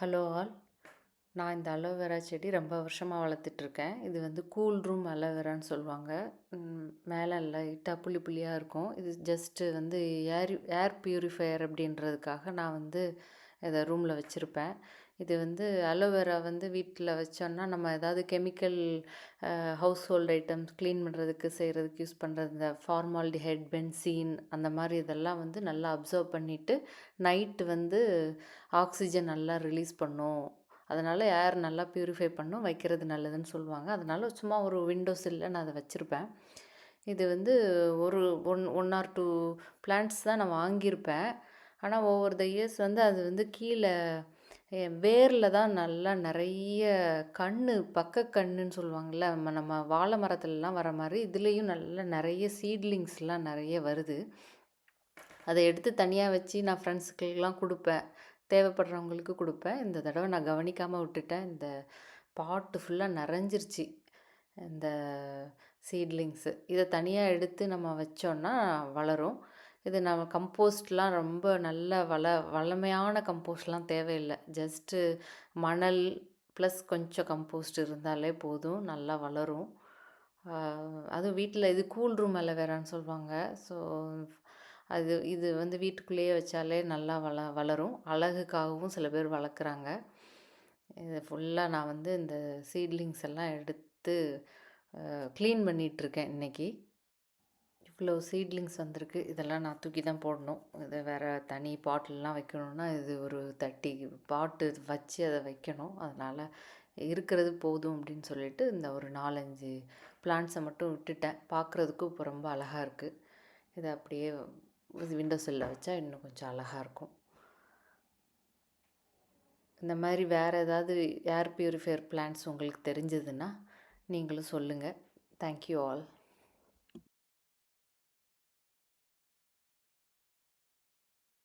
Hello all. நான் இந்த aloe vera செடி ரொம்ப வருஷமாக வளர்த்துட்ருக்கேன். இது வந்து கூல் ரூம் அலோவேரான்னு சொல்லுவாங்க. மேலே லைட்டாக புள்ளி புள்ளியாக இருக்கும். இது ஜஸ்ட்டு வந்து ஏர் ஏர் பியூரிஃபையர் அப்படின்றதுக்காக நான் வந்து இதை ரூமில் வச்சுருப்பேன். இது வந்து அலோவேரா வந்து வீட்டில் வச்சோன்னா நம்ம ஏதாவது chemical household items clean பண்ணுறதுக்கு செய்கிறதுக்கு யூஸ் பண்ணுறது இந்த ஃபார்மால்டிஹைட் பென்சீன் அந்த மாதிரி இதெல்லாம் வந்து நல்லா அப்சர்வ் பண்ணிவிட்டு நைட்டு வந்து ஆக்சிஜன் நல்லா ரிலீஸ் பண்ணும். அதனால் ஏர் நல்லா ப்யூரிஃபை பண்ணும் வைக்கிறது நல்லதுன்னு சொல்லுவாங்க. அதனால் சும்மா ஒரு விண்டோஸ் இல்லை நான் அதை வச்சுருப்பேன். இது வந்து ஒரு one one or two plants தான் நான் வாங்கியிருப்பேன். ஆனால் ஓவர் த இயர்ஸ் வந்து அது வந்து கீழே வேரில் தான் நல்லா நிறைய கண்ணு பக்க கண்ணுன்னு சொல்லுவாங்கள்ல நம்ம நம்ம வாழை மரத்துலலாம் வர மாதிரி இதுலேயும் நல்லா நிறைய சீட்லிங்ஸ்லாம் நிறைய வருது. அதை எடுத்து தனியாக வச்சு நான் ஃப்ரெண்ட்ஸுக்கெல்லாம் கொடுப்பேன். தேவைப்படுறவங்களுக்கு கொடுப்பேன். இந்த தடவை நான் கவனிக்காமல் விட்டுட்டேன். இந்த பாட்டு ஃபுல்லாக நிறைஞ்சிருச்சு இந்த சீட்லிங்ஸு. இதை தனியாக எடுத்து நம்ம வச்சோன்னா வளரும். இது நம்ம கம்போஸ்ட்லாம் ரொம்ப நல்ல வள வளமையான கம்போஸ்ட்லாம் தேவையில்லை. ஜஸ்ட்டு மணல் ப்ளஸ் கொஞ்சம் கம்போஸ்ட் இருந்தாலே போதும் நல்லா வளரும். அதுவும் வீட்டில் இது கூல் ரூம் அலோவேரான்னு சொல்லுவாங்க ஸோ அது இது வந்து வீட்டுக்குள்ளேயே வச்சாலே நல்லா வள வளரும். அழகுக்காகவும் சில பேர் வளர்க்குறாங்க. இது ஃபுல்லாக நான் வந்து இந்த சீட்லிங்ஸ் எல்லாம் எடுத்து க்ளீன் பண்ணிகிட்ருக்கேன் இன்னைக்கு. இவ்வளோ சீட்லிங்ஸ் வந்திருக்கு. இதெல்லாம் நான் தூக்கி தான் போடணும். இது வேறு தனி பாட்டிலெலாம் வைக்கணுன்னா இது ஒரு தட்டி பாட்டு வச்சு அதை வைக்கணும். அதனால் இருக்கிறது போதும் அப்படின்னு சொல்லிட்டு இந்த ஒரு நாலஞ்சு பிளான்ட்ஸை மட்டும் விட்டுட்டேன். பார்க்குறதுக்கும் இப்போ ரொம்ப அழகாக இருக்குது இதை அப்படியே விண்டோ சில்லில் வச்சா இன்னும் கொஞ்சம் அழகாக இருக்கும். இந்த மாதிரி வேறு ஏதாவது ஏர் பியூரிஃபையர் பிளான்ட்ஸ் உங்களுக்கு தெரிஞ்சதுன்னா நீங்களும் சொல்லுங்கள் தேங்க்யூ ஆல்